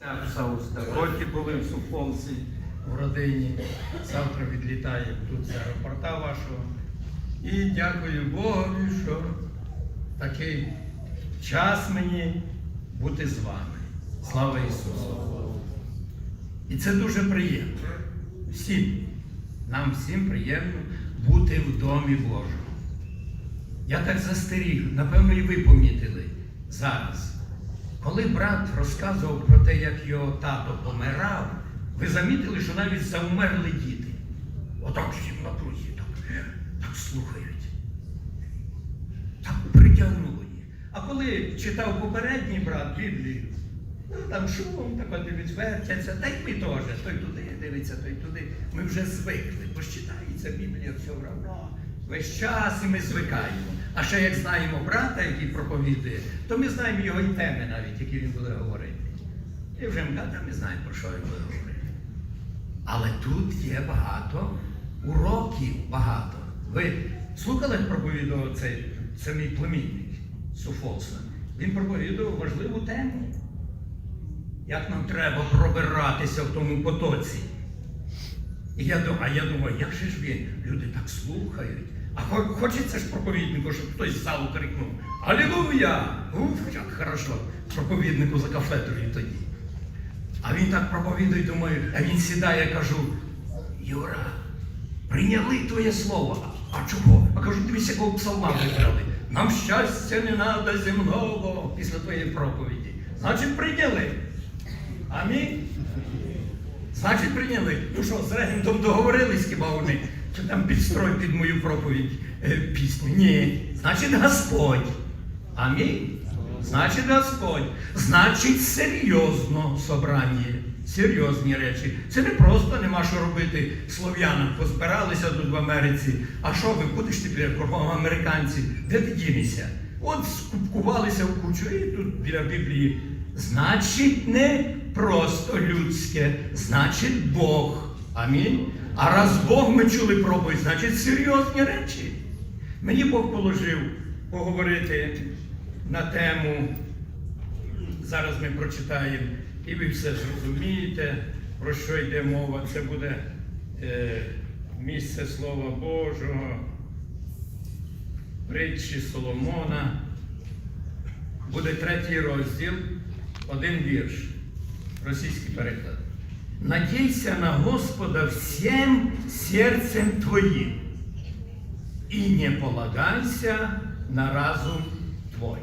Так, Сауста. Роки були в Суфолці в родині. Завтра відлітаємо тут з аеропорта вашого. І дякую Богові, що такий час мені бути з вами. Слава Ісусу! І це дуже приємно. Всім, нам всім приємно бути в домі Божому. Я так застеріг, напевно, і ви помітили зараз. Коли брат розказував про те, як його тато помирав, ви замітили, що навіть завмерли діти. Отак всі в напрузі, так, так слухають. Так притягнуло їх. А коли читав попередній брат Біблію, ну там шум, так от відвертяться, та й ми теж. Той туди дивиться, той туди. Ми вже звикли, бо читається Біблія все одно. Весь час і ми звикаємо. А ще як знаємо брата, який проповідує, то ми знаємо його і теми навіть, які він буде говорити. І вже мгада ми знаємо, про що він буде говорити. Але тут є багато уроків, багато. Ви слухали, як проповідував цей, це мій племінник Суфоса? Він проповідував важливу тему. Як нам треба пробиратися в тому потоці. І я думаю, а я думаю, як же ж він? Люди так слухають. А хочеться ж проповіднику, щоб хтось з залу крикнув Алілуя! Уф, як хорошо проповіднику за кафедрою тоді. А він так проповідує, думаю, а він сідає, я кажу, Юра, прийняли твоє слово. А чого? А кажу, дивись, якого псалма вибрали. Нам щастя не треба земного після твоєї проповіді. Значить, прийняли. Амінь. Значить, прийняли. Ну що, з регентом договорились, хіба вони? Чи там підстрой під мою проповідь е, пісню? Ні. Значить, Господь. Амінь. Значить, Господь. Значить, серйозно собрання. Серйозні речі. Це не просто нема що робити слов'янам. Позбиралися тут в Америці. А що ви будеш тепер кругом американці? Де ти дінешся? От скупкувалися в кучу і тут біля Біблії. Значить, не просто людське, значить Бог. Амінь. А раз Бог ми чули проповідь, значить серйозні речі. Мені Бог положив поговорити на тему. Зараз ми прочитаємо, і ви все зрозумієте, про що йде мова. Це буде е, місце Слова Божого, притчі Соломона. Буде третій розділ, один вірш. Російський переклад. Надійся на Господа всем серцем твоїм і не полагайся на разум твой.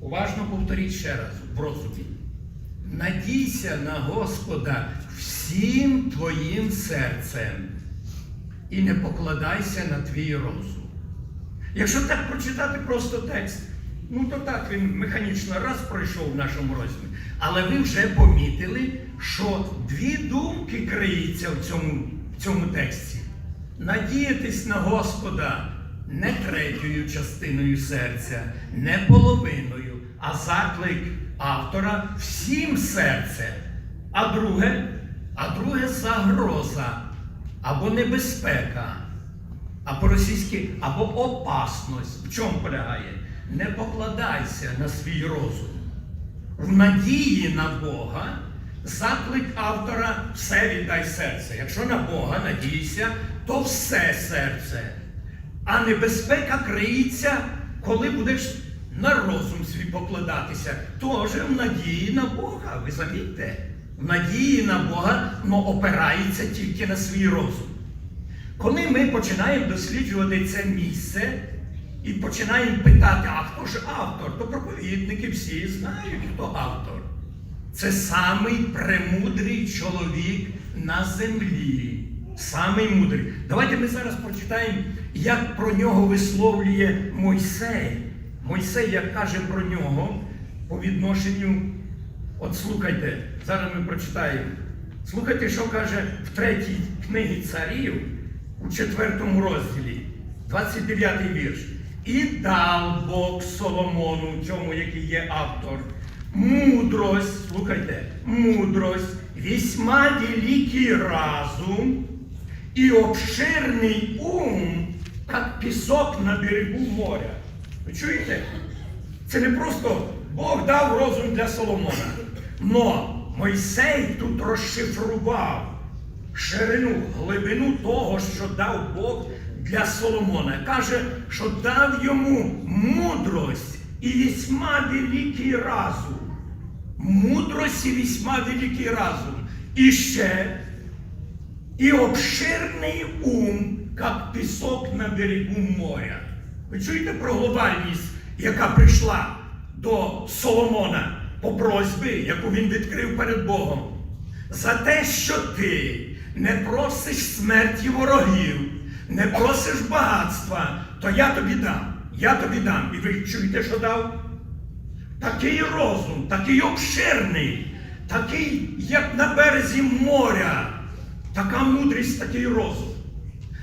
Уважно повторіть ще раз в розумі. Надійся на Господа всім твоїм серцем і не покладайся на твій розум. Якщо так прочитати просто текст, ну то так він механічно раз пройшов в нашому розділі. Але ви вже помітили, що дві думки криються в цьому, в цьому тексті. Надіятись на Господа не третьою частиною серця, не половиною, а заклик автора всім серцем. А друге, а друге загроза або небезпека, а по-російськи або опасність. В чому полягає? Не покладайся на свій розум. В надії на Бога заклик автора все віддай серце. Якщо на Бога надійся, то все серце. А небезпека криється, коли будеш на розум свій покладатися. Тож в надії на Бога. Ви замітьте, в надії на Бога но опирається тільки на свій розум. Коли ми починаємо досліджувати це місце і починаємо питати, а хто ж автор, то проповідники всі знають, хто автор. Це самий премудрий чоловік на землі. Самий мудрий. Давайте ми зараз прочитаємо, як про нього висловлює Мойсей. Мойсей, як каже про нього по відношенню. От слухайте, зараз ми прочитаємо. Слухайте, що каже в третій книгі царів у четвертому розділі, 29 вірш. І дав Бог Соломону, цьому, який є автор, мудрость, слухайте, мудрость, весьма великий разум і обширний ум, як пісок на берегу моря. Ви чуєте? Це не просто Бог дав розум для Соломона. Но Мойсей тут розшифрував ширину, глибину того, що дав Бог для Соломона. Каже, що дав йому мудрость і вісьма великий разум. Мудрость і вісьма великий разум. І ще і обширний ум, як пісок на берегу моря. Ви чуєте про глобальність, яка прийшла до Соломона по просьбі, яку він відкрив перед Богом? За те, що ти не просиш смерті ворогів, не просиш багатства, то я тобі дам. Я тобі дам. І ви чуєте, що дав? Такий розум, такий обширний, такий, як на березі моря, така мудрість, такий розум.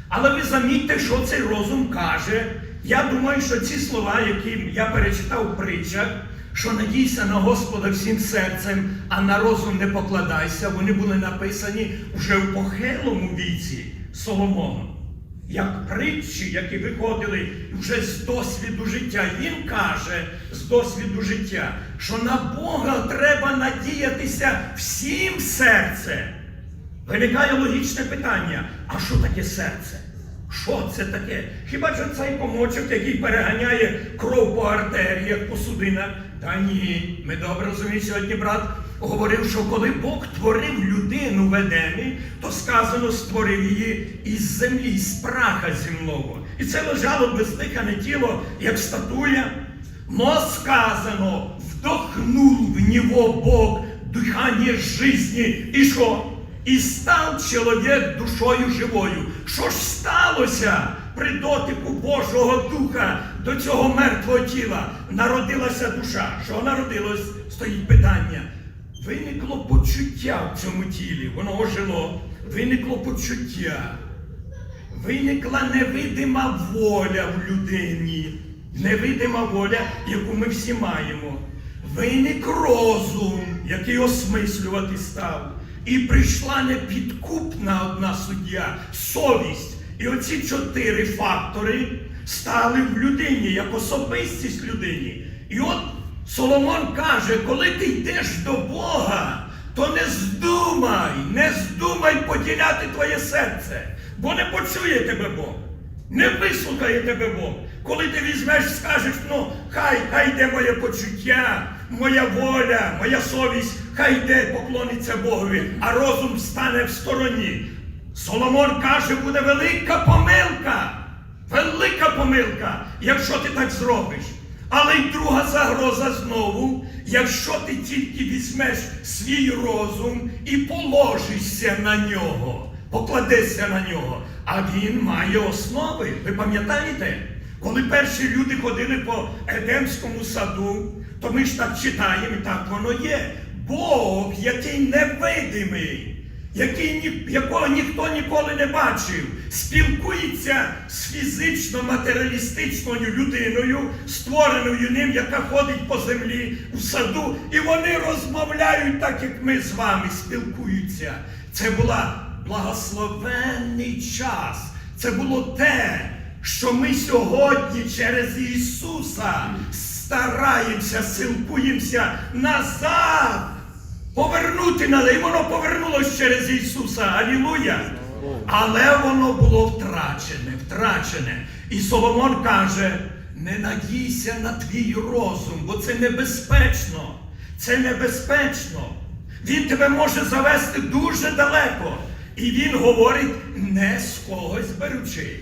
Але ви замітьте, що цей розум каже. Я думаю, що ці слова, які я перечитав в притчах, що надійся на Господа всім серцем, а на розум не покладайся, вони були написані вже в похилому віці Соломону. Як притчі, які виходили вже з досвіду життя. Він каже з досвіду життя, що на Бога треба надіятися всім серцем. Виникає логічне питання: а що таке серце? Що це таке? Хіба що цей комочок, який переганяє кров по артеріях, по судинах? Та ні, ми добре розуміємо, сьогодні брат говорив, що коли Бог творив людину в Едемі, то сказано, створив її із землі, з праха земного. І це лежало бездихане тіло, як статуя. Но сказано, вдохнул в него Бог дыхание жизни. І що? І став чоловік душою живою. Що ж сталося при дотику Божого Духа до цього мертвого тіла? Народилася душа. Що народилось? Стоїть питання. Виникло почуття в цьому тілі, воно ожило, виникло почуття. Виникла невидима воля в людині, невидима воля, яку ми всі маємо. Виник розум, який осмислювати став. І прийшла непідкупна одна суддя, совість. І оці чотири фактори стали в людині, як особистість людині. І от Соломон каже, коли ти йдеш до Бога, то не здумай, не здумай поділяти твоє серце, бо не почує тебе Бог. Не вислухає тебе Бог. Коли ти візьмеш, скажеш, ну, хай, хай йде моє почуття, моя воля, моя совість, хай йде поклониться Богові, а розум стане в стороні. Соломон каже, буде велика помилка. Велика помилка, якщо ти так зробиш. Але й друга загроза знову, якщо ти тільки візьмеш свій розум і положишся на нього, покладешся на нього, а він має основи. Ви пам'ятаєте? Коли перші люди ходили по Едемському саду, то ми ж так читаємо, і так воно є. Бог, який невидимий, який, якого ніхто ніколи не бачив, спілкується з фізично-матеріалістичною людиною, створеною ним, яка ходить по землі у саду, і вони розмовляють так, як ми з вами спілкуються. Це була благословенний час. Це було те, що ми сьогодні через Ісуса стараємося, силкуємося назад повернути на і воно повернулось через Ісуса. Алілуя! Але воно було втрачене, втрачене. І Соломон каже: не надійся на твій розум, бо це небезпечно. Це небезпечно. Він тебе може завести дуже далеко. І він говорить, не з когось беручи.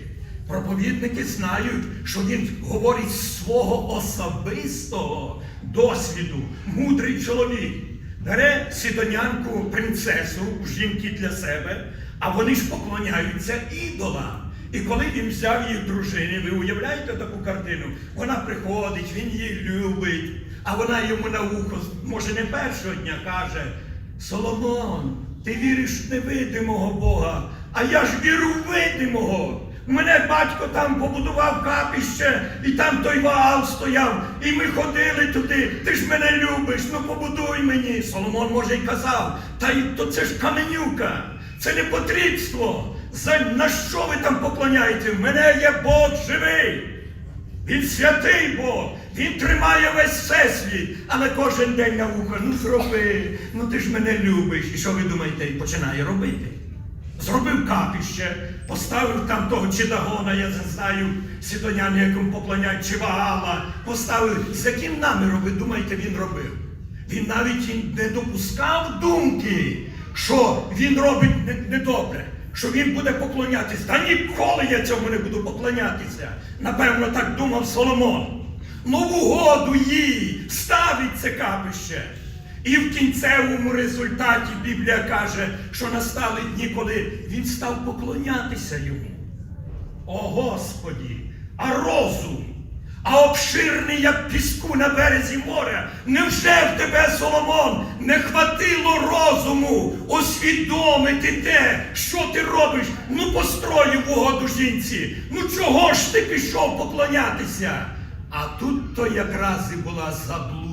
Проповідники знають, що він говорить з свого особистого досвіду, мудрий чоловік. Бере сідонянку принцесу у жінки для себе, а вони ж поклоняються ідолам. І коли він взяв її дружини, ви уявляєте таку картину? Вона приходить, він її любить, а вона йому на ухо, може не першого дня каже: Соломон, ти віриш в невидимого Бога, а я ж вірю в видимого. Мене батько там побудував капіще, і там той ваал стояв, і ми ходили туди. Ти ж мене любиш, ну побудуй мені. Соломон, може, й казав, та й то це ж каменюка, це не потрібство. За, на що ви там поклоняєте? В мене є Бог живий. Він святий Бог. Він тримає весь всесвіт, але кожен день на вухо, ну зроби, ну ти ж мене любиш. І що ви думаєте, починає робити? Зробив капіще, поставив там того Чидагона, я не знаю, сідоняни, якому поклоняють, чи Ваала, поставив. З яким наміром, ви думаєте, він робив? Він навіть не допускав думки, що він робить недобре, що він буде поклонятися. Та ніколи я цьому не буду поклонятися. Напевно, так думав Соломон. Ну угоду їй ставить це капище. І в кінцевому результаті Біблія каже, що настали дні, коли він став поклонятися йому. О Господі, а розум, а обширний, як піску на березі моря. Невже в тебе, Соломон, не хватило розуму усвідомити те, що ти робиш? Ну, построїв угоду жінці. Ну чого ж ти пішов поклонятися? А тут то якраз і була заблуда.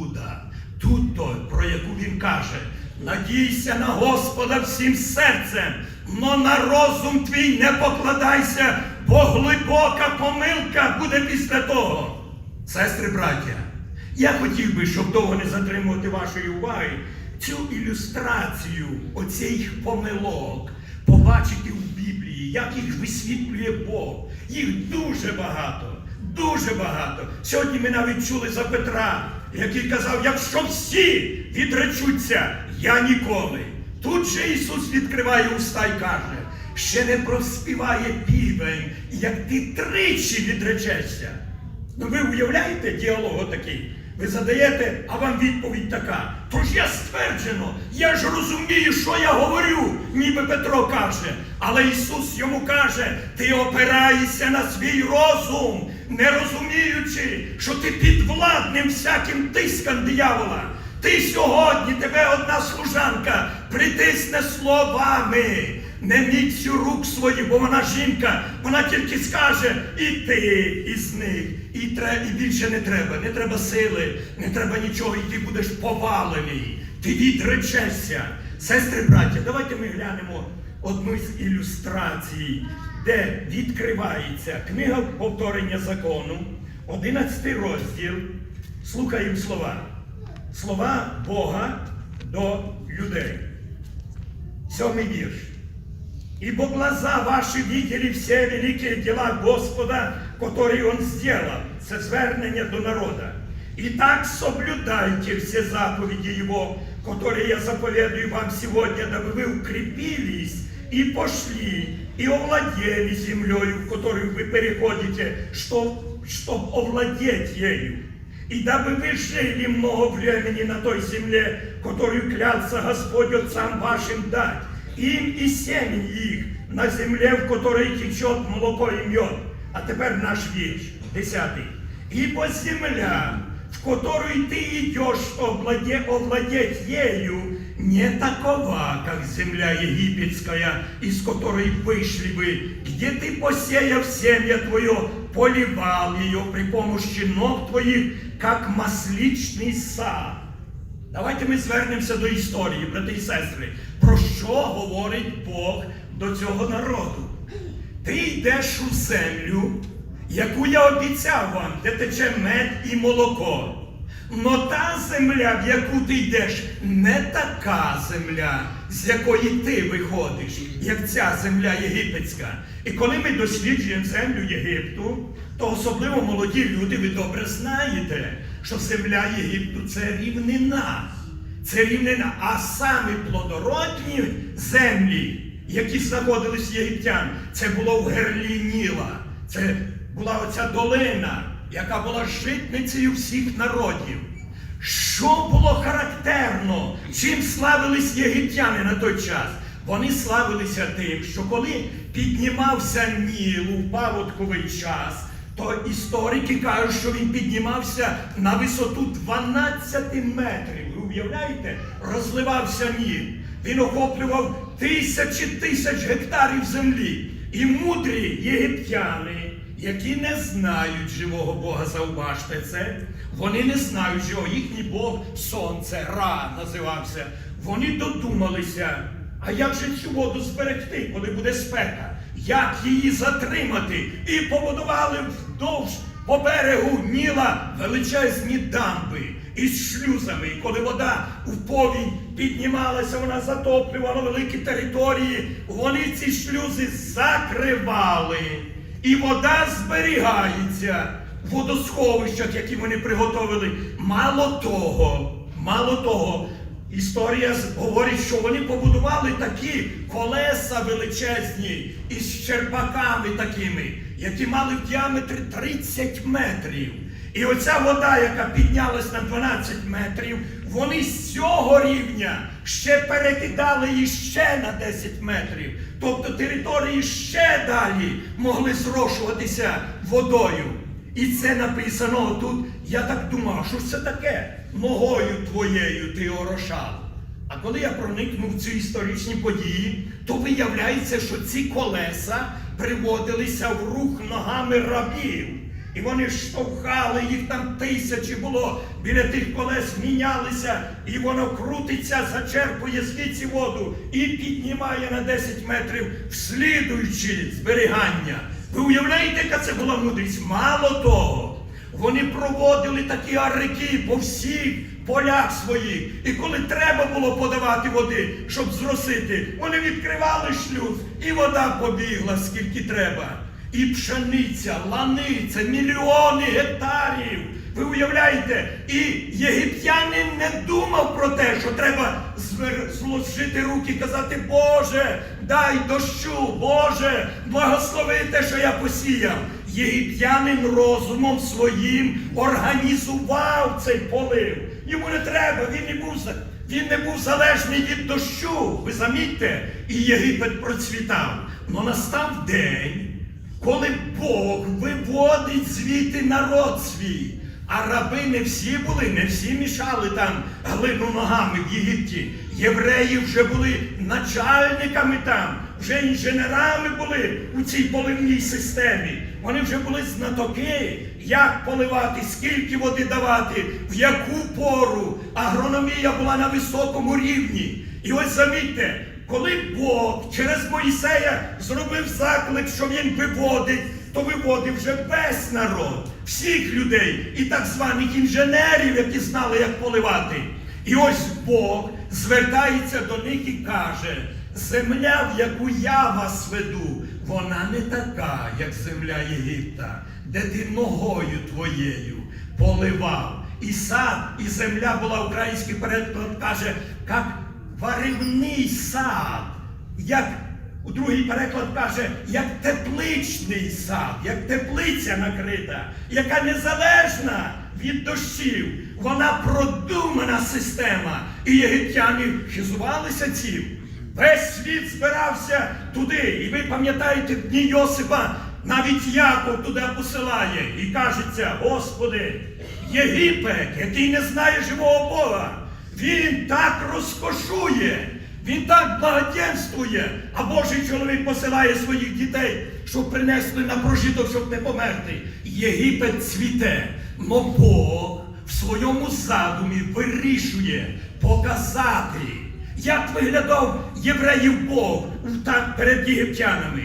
Тут то, про яку він каже, надійся на Господа всім серцем, но на розум твій не покладайся, бо глибока помилка буде після того. Сестри, браття, я хотів би, щоб довго не затримувати вашої уваги, цю ілюстрацію оцих помилок побачити в Біблії, як їх висвітлює Бог. Їх дуже багато. Дуже багато. Сьогодні ми навіть чули за Петра, який казав, якщо всі відречуться, я ніколи. Тут же Ісус відкриває уста і каже, ще не проспіває півень, як ти тричі відречешся. Ну ви уявляєте діалог отакий? Ви задаєте, а вам відповідь така. Тож я стверджено, я ж розумію, що я говорю, ніби Петро каже. Але Ісус йому каже, ти опираєшся на свій розум, не розуміючи, що ти підвладним всяким тискам диявола. Ти сьогодні, тебе одна служанка притисне словами, не міцю рук своїх, бо вона жінка, вона тільки скаже, і ти із них, і, тре, і більше не треба, не треба сили, не треба нічого, і ти будеш повалений, ти відречешся. Сестри, браття, давайте ми глянемо одну з ілюстрацій, де відкривається книга повторення закону, 11 розділ. Слухаємо слова. Слова Бога до людей. Сьомий вірш. Ибо глаза ваши видели все великие дела Господа, которые Он сделал, це звернення до народа. І так соблюдайте все заповеди Его, которые я заповедую вам сегодня, дабы вы укрепились и пошли, и овладели землею, в которую вы переходите, чтоб, чтоб овладеть ею. И дабы вы жили много времени на той земле, которую клялся Господь отцам вашим дать, им и семень их на земле, в которой течет молоко и мед. А тепер наш вірш, десятий. Ибо земля, в которую ты идешь, чтобы овладе- овладеть ею, не такова, как земля египетская, из которой вышли вы, где ты, посеяв семя твое, поливал ее при помощи ног твоих, как масличный сад. Давайте ми звернемося до історії, брати і сестри. Про що говорить Бог до цього народу? Ти йдеш у землю, яку я обіцяв вам, де тече мед і молоко. Но та земля, в яку ти йдеш, не така земля, з якої ти виходиш, як ця земля єгипетська. І коли ми досліджуємо землю Єгипту, то особливо молоді люди, ви добре знаєте, що земля Єгипту це рівнина. Це рівнина, а саме плодородні землі, які знаходились єгиптян, це було в герлі Ніла. Це була оця долина, яка була житницею всіх народів. Що було характерно, чим славились єгиптяни на той час? Вони славилися тим, що коли піднімався Ніл у паводковий час, то історики кажуть, що він піднімався на висоту 12 метрів. Ви уявляєте? Розливався Ніл. Він охоплював тисячі тисяч гектарів землі. І мудрі єгиптяни, які не знають живого Бога, зауважте це, вони не знають, що їхній Бог сонце, Ра називався. Вони додумалися, а як же цю воду зберегти, коли буде спека? Як її затримати? І побудували вдовж по берегу Ніла величезні дамби із шлюзами. І коли вода у повінь піднімалася, вона затоплювала великі території, вони ці шлюзи закривали. І вода зберігається в водосховищах, які вони приготовили. Мало того, мало того, історія говорить, що вони побудували такі колеса величезні із черпаками такими, які мали в діаметрі 30 метрів. І оця вода, яка піднялась на 12 метрів, вони з цього рівня ще перекидали її ще на 10 метрів. Тобто території ще далі могли зрошуватися водою. І це написано тут. Я так думав, що це таке? Ногою твоєю ти орошав. А коли я проникнув в ці історичні події, то виявляється, що ці колеса приводилися в рух ногами рабів. І вони штовхали, їх там тисячі було, біля тих колес мінялися, і воно крутиться, зачерпує звідси воду і піднімає на 10 метрів вслідуючи зберігання. Ви уявляєте, яка це була мудрість? Мало того, вони проводили такі арики по всіх полях своїх. І коли треба було подавати води, щоб зросити, вони відкривали шлюз, і вода побігла скільки треба. І пшениця, лани, це мільйони гектарів. Ви уявляєте, і єгиптянин не думав про те, що треба зложити руки і казати, Боже, дай дощу, Боже, благослови те, що я посіяв. Єгиптянин розумом своїм організував цей полив. Йому не треба, він не був він не був залежний від дощу. Ви замітьте, і Єгипет процвітав. Но настав день, коли Бог виводить звідти народ свій. А раби не всі були, не всі мішали там глину ногами в Єгипті. Євреї вже були начальниками там, вже інженерами були у цій поливній системі. Вони вже були знатоки, як поливати, скільки води давати, в яку пору. Агрономія була на високому рівні. І ось замітьте, коли Бог через Моїсея зробив заклик, що він виводить, то виводив вже весь народ, всіх людей і так званих інженерів, які знали, як поливати. І ось Бог звертається до них і каже: земля, в яку я вас веду, вона не така, як земля Єгипта, де ти ногою твоєю поливав. І сад, і земля була український переклад каже, як варивний сад, як у другий переклад каже, як тепличний сад, як теплиця накрита, яка незалежна від дощів. Вона продумана система. І єгиптяни хизувалися цим. Весь світ збирався туди. І ви пам'ятаєте дні Йосипа, навіть Яков туди посилає і кажеться, Господи, Єгипет, який не знає живого Бога, він так розкошує, він так благоденствує, а Божий чоловік посилає своїх дітей, щоб принесли на прожиток, щоб не померти. Єгипет цвіте, но Бог в своєму задумі вирішує показати, як виглядав євреїв Бог перед єгиптянами.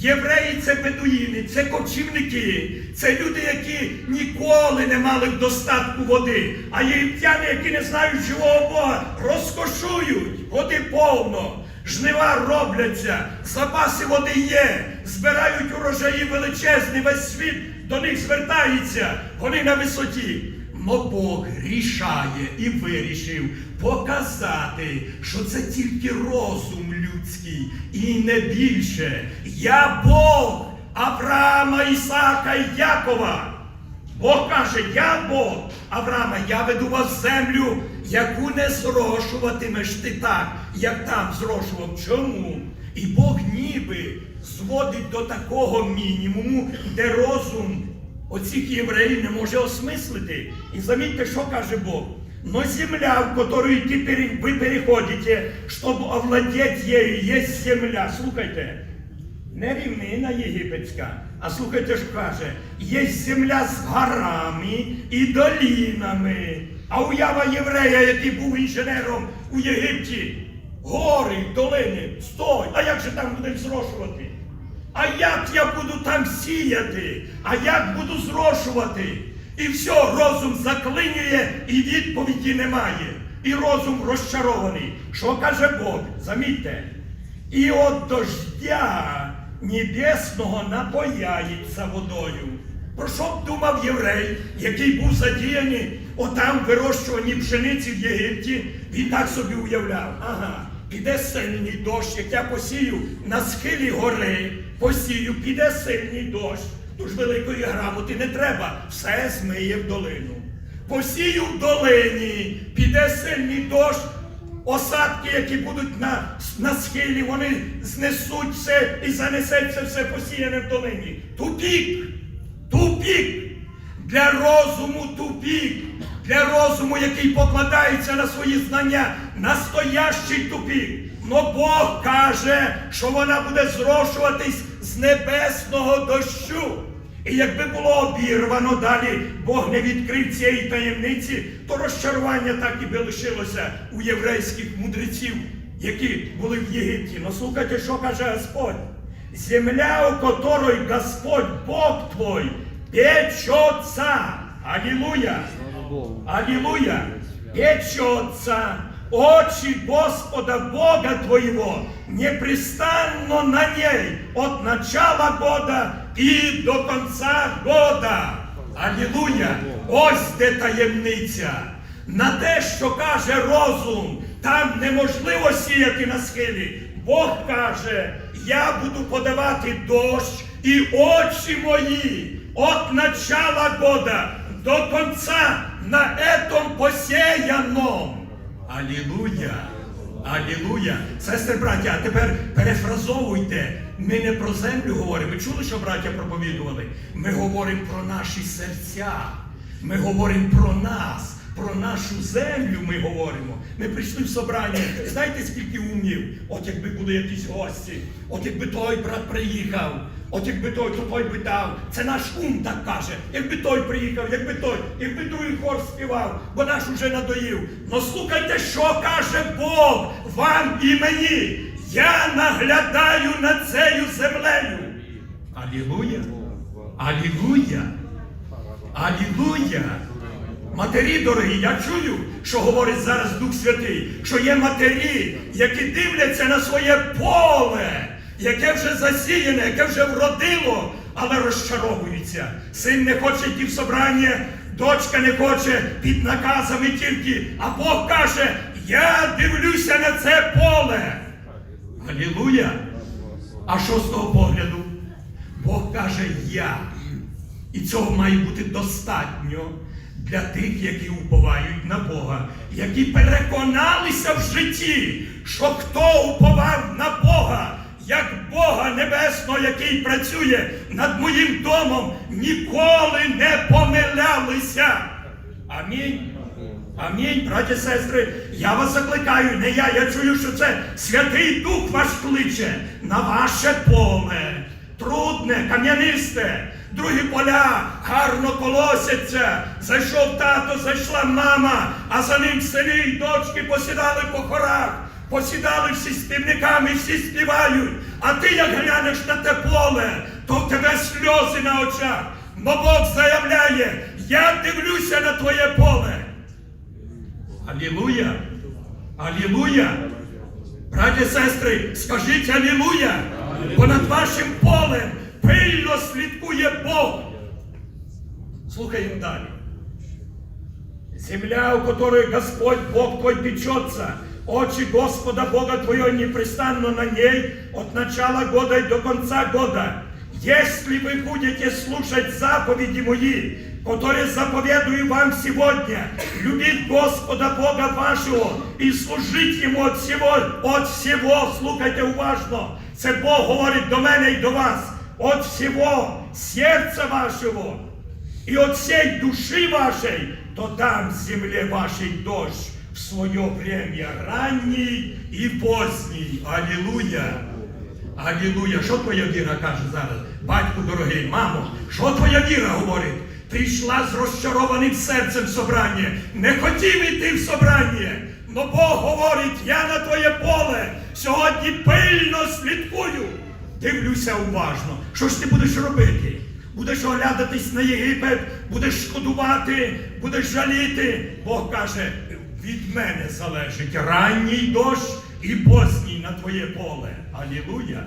Євреї це бедуїни, це кочівники, це люди, які ніколи не мали достатку води. А єгиптяни, які не знають живого Бога, розкошують, води повно, жнива робляться, запаси води є, збирають урожаї величезні, весь світ до них звертається, вони на висоті. Но Бог рішає і вирішив показати, що це тільки розум людський і не більше. Я Бог Авраама, Ісака і Якова. Бог каже, я Бог Авраама, я веду вас в землю, яку не зрошуватимеш ти так, як там зрошував. Чому? І Бог ніби зводить до такого мінімуму, де розум оцих євреїв не може осмислити. І замітьте, що каже Бог. Но земля, в которую теперь вы переходите, чтобы овладеть ею, есть земля. Слухайте, не рівнина єгипетська, а слухайте, що каже, є земля з горами і долінами. А уява єврея, який був інженером у Єгипті, гори, долини, стой, а як же там будемо зрошувати? А як я буду там сіяти? А як буду зрошувати? І все, розум заклинює, і відповіді немає. І розум розчарований. Що каже Бог? Замітьте. І от дождя небесного напояється водою. Про що б думав єврей, який був задіяний отам вирощуванні пшениці в Єгипті, він так собі уявляв. Ага, піде сильний дощ, як я посію на схилі гори, посію, піде сильний дощ. Тож великої грамоти не треба, все змиє в долину. Посію в долині, піде сильний дощ, осадки, які будуть на, на схилі, вони знесуть все і занесеться все посіяне в долині. Тупік, тупік. Для розуму тупік. Для розуму, який покладається на свої знання, настоящий тупік. Но Бог каже, що вона буде зрошуватись з небесного дощу. І якби було обірвано далі, Бог не відкрив цієї таємниці, то розчарування так і би лишилося у єврейських мудреців, які були в Єгипті. Ну слухайте, що каже Господь. Земля, у которой Господь Бог твой печется. Аллилуйя. Аллилуйя. Печется. Очи Господа Бога твоего непрестанно на ней от начала года і до конца года. Аллилуйя! Ось де таємниця. На те, що каже розум, там неможливо сіяти на схилі. Бог каже, я буду подавати дощ і очі мої от начала года до конца на этом посеяном. Алілуя! Алілуя! Сестри, браття, а тепер перефразовуйте. Ми не про землю говоримо. Ви чули, що браття проповідували? Ми говоримо про наші серця. Ми говоримо про нас, про нашу землю ми говоримо. Ми прийшли в собрання. Знаєте, скільки умів? От якби були якісь гості, от якби той брат приїхав. От якби той, то той би дав. Це наш ум так каже. Якби той приїхав, якби той, якби другий хор співав, бо наш уже надоїв. Но слухайте, що каже Бог вам і мені. Я наглядаю над цією землею. Алілуя! Алілуя! Алілуя! Матері дорогі, я чую, що говорить зараз Дух Святий, що є матері, які дивляться на своє поле, яке вже засіяне, яке вже вродило, але розчаровуються. Син не хоче йти в собрання, дочка не хоче під наказами тільки, а Бог каже, я дивлюся на це поле. Алілуя! А що з того погляду? Бог каже я. І цього має бути достатньо для тих, які уповають на Бога, які переконалися в житті, що хто уповав на Бога, як Бога Небесного, який працює над моїм домом, ніколи не помилялися. Амінь. Амінь, браті сестри, я вас закликаю, не я, я чую, що це Святий Дух вас кличе на ваше поле. Трудне, кам'янисте, другі поля гарно колосяться. Зайшов тато, зайшла мама, а за ним сини й дочки посідали по хорах, посідали всі співниками, всі співають. А ти як глянеш на те поле, то в тебе сльози на очах. Но Бог заявляє, я дивлюся на твоє поле. Алілуя! Алілуя! Браті сестри, скажіть Алілуя! Бо над вашим полем пильно слідкує Бог. Слухаємо далі. Земля, у которой Господь Бог твой печется, очи Господа Бога твоего непрестанно на ней от начала года и до конца года. Если вы будете слушать заповеди мои, которые заповедую вам сегодня, любить Господа Бога вашего и служить Ему от всего, от всего, слухайте уважно, це Бог говорить до мене і до вас, от всего сердца вашего, и от всей души вашей, то дам земле вашей дождь в свое время, ранний и поздний. Аллилуйя! Аллилуйя! Що твоя віра каже зараз? Батьку дорогий, мамо, що твоя віра говорить? Ти йшла з розчарованим серцем собрання, не хотів іти в собрання. Но Бог говорить, я на твоє поле сьогодні пильно слідкую. Дивлюся уважно. Що ж ти будеш робити? Будеш оглядатись на Єгипет, будеш шкодувати, будеш жаліти. Бог каже, від мене залежить ранній дощ і поздній на твоє поле. Алілуя.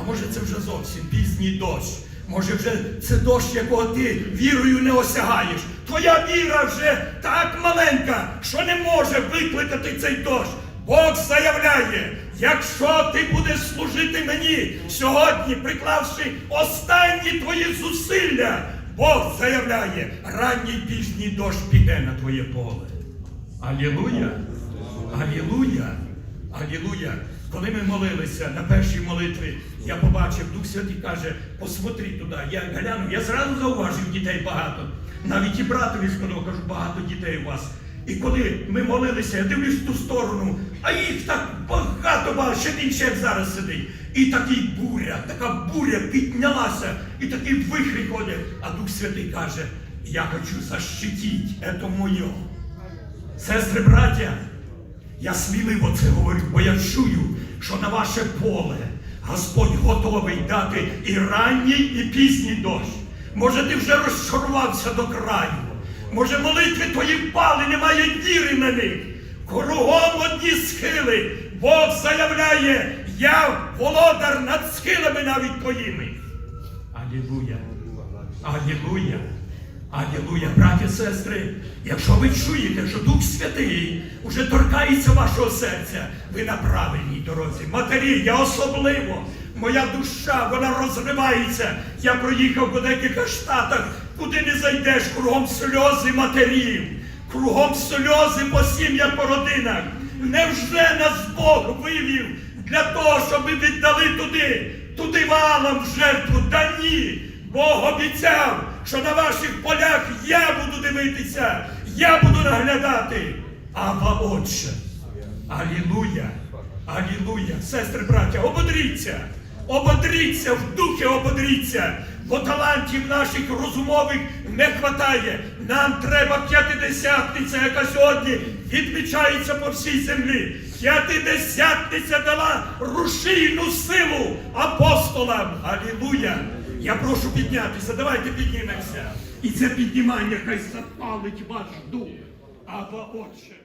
А може це вже зовсім пізній дощ. Може вже це дощ, якого ти вірою не осягаєш. Твоя віра вже так маленька, що не може викликати цей дощ. Бог заявляє, якщо ти будеш служити мені сьогодні, приклавши останні твої зусилля, Бог заявляє, ранній пізній дощ піде на твоє поле. Алілуя! Алілуя! Алілуя! Коли ми молилися на першій молитві, я побачив, Дух Святий каже, посмотри туди. Я глянув, я зразу зауважив дітей багато. Навіть і братові сказав, кажу, багато дітей у вас. І коли ми молилися, я дивлюсь в ту сторону, а їх так багато багато, ще більше, як зараз сидить. І такий буря, така буря піднялася, і такий вихрі ходять. А Дух Святий каже, я хочу защитить, це моє. Сестри, браття, я сміливо це говорю, бо я чую, що на ваше поле Господь готовий дати і ранній, і пізній дощ. Може, ти вже розчарувався до краю. Може, молитви твої впали, немає віри на них. Кругом одні схили. Бог заявляє, я володар над схилами навіть твоїми. Алілуя. Алілуя. Алілуя, браті сестри, якщо ви чуєте, що Дух Святий уже торкається вашого серця, ви на правильній дорозі. Матері, я особливо, моя душа, вона розривається. Я проїхав по декілька штатах, куди не зайдеш, кругом сльози матерів, кругом сльози по сім'ях, по родинах. Невже нас Бог вивів для того, щоб ми віддали туди, туди валом в жертву? Та ні. Бог обіцяв, що на ваших полях я буду дивитися, я буду наглядати. Ава Отче. Алілуя! Алілуя! Сестри, браття, ободріться! Ободріться, в духі ободріться, бо талантів наших розумових не хватає. Нам треба п'ятидесятниця, яка сьогодні відмічається по всій землі. П'ятидесятниця дала рушійну силу апостолам. Алілуя! Я прошу піднятися, давайте піднімемося. І це піднімання хай запалить ваш дух. Або Отче.